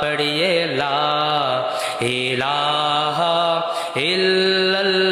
پڑھیے لا الہ الا اللہ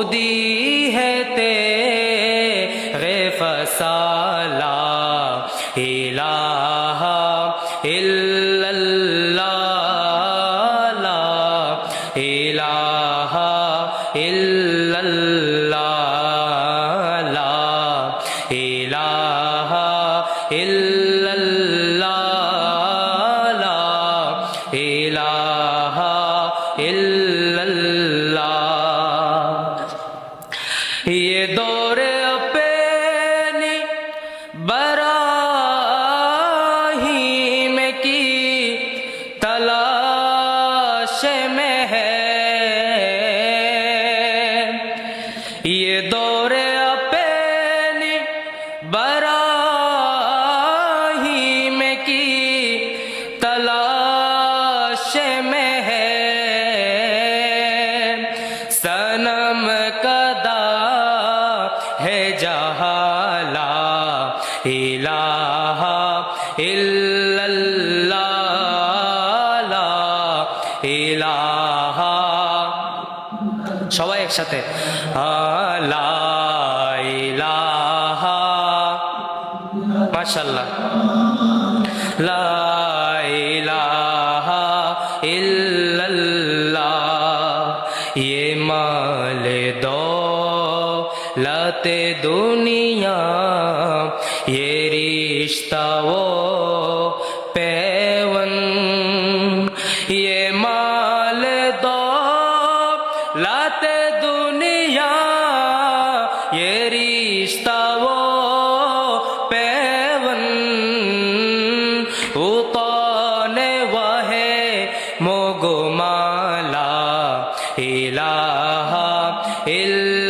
خودی ہے تیرے فسالہ الہ الا اللہ لا الہ الا اللہ لا الہ الا اللہ براہیم کی تلاش میں ہے۔ یہ دور اپنی براہیم کی تلاش میں ہے۔ سنم کدا ہے جہالا ইলাহা ইল্লাল্লাহ ইলাহা। সবাই একসাথে। আলা ইলাহা। মাশাআল্লাহ। لت دنیا، یہ رشتہ وہ پیون۔ یہ مال دو لت دنیا، یہ رشتہ وہ پیون۔ اتانے وہ موگو مالا، الہ الا